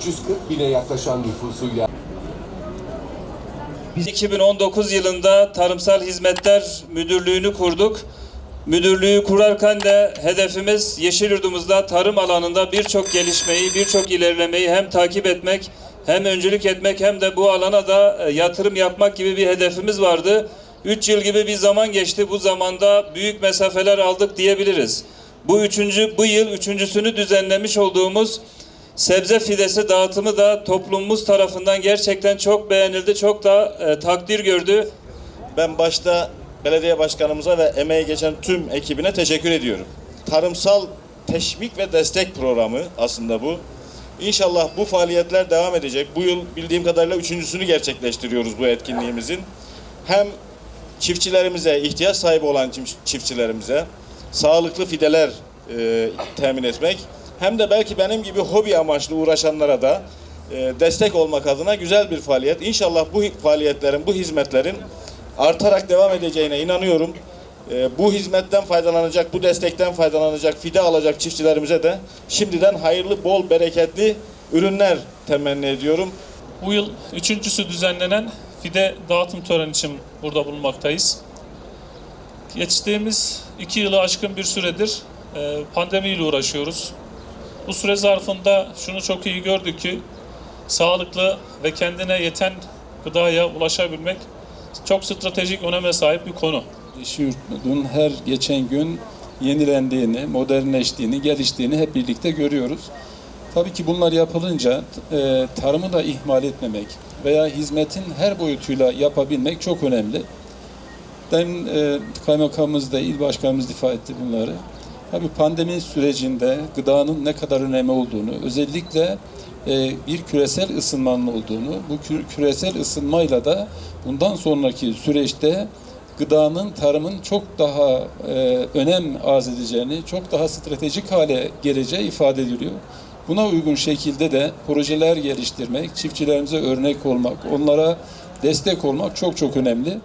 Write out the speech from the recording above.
340 bine yaklaşan nüfusuyla Biz 2019 yılında Tarımsal Hizmetler Müdürlüğü'nü kurduk. Müdürlüğü kurarken de hedefimiz Yeşilyurt'umuzda tarım alanında birçok gelişmeyi, birçok ilerlemeyi hem takip etmek, hem öncülük etmek hem de bu alana da e, yatırım yapmak gibi bir hedefimiz vardı. 3 yıl gibi bir zaman geçti. Bu zamanda büyük mesafeler aldık diyebiliriz. Bu üçüncü, bu yıl üçüncüsünü düzenlemiş olduğumuz sebze fidesi dağıtımı da toplumumuz tarafından gerçekten çok beğenildi, çok da e, takdir gördü. Ben başta belediye başkanımıza ve emeği geçen tüm ekibine teşekkür ediyorum. Tarımsal teşvik ve destek programı aslında bu. İnşallah bu faaliyetler devam edecek. Bu yıl bildiğim kadarıyla üçüncüsünü gerçekleştiriyoruz bu etkinliğimizin. Hem çiftçilerimize, ihtiyaç sahibi olan çift- çiftçilerimize sağlıklı fideler e, temin etmek hem de belki benim gibi hobi amaçlı uğraşanlara da e, destek olmak adına güzel bir faaliyet. İnşallah bu faaliyetlerin, bu hizmetlerin artarak devam edeceğine inanıyorum. E, bu hizmetten faydalanacak, bu destekten faydalanacak, fide alacak çiftçilerimize de şimdiden hayırlı, bol, bereketli ürünler temenni ediyorum. Bu yıl üçüncüsü düzenlenen fide dağıtım töreni için burada bulunmaktayız. Geçtiğimiz iki yılı aşkın bir süredir e, pandemiyle uğraşıyoruz. Bu süre zarfında şunu çok iyi gördük ki sağlıklı ve kendine yeten gıdaya ulaşabilmek çok stratejik öneme sahip bir konu. Yeşilyurt'un her geçen gün yenilendiğini, modernleştiğini, geliştiğini hep birlikte görüyoruz. Tabii ki bunlar yapılınca e, tarımı da ihmal etmemek veya hizmetin her boyutuyla yapabilmek çok önemli. Demin e, kaymakamımız da, il başkanımız da ifade etti bunları. Tabii pandemi sürecinde gıdanın ne kadar önemli olduğunu, özellikle e, bir küresel ısınmanın olduğunu, bu kü- küresel ısınmayla da bundan sonraki süreçte gıdanın, tarımın çok daha e, önem arz edeceğini, çok daha stratejik hale geleceği ifade ediliyor. Buna uygun şekilde de projeler geliştirmek, çiftçilerimize örnek olmak, onlara destek olmak çok çok önemli.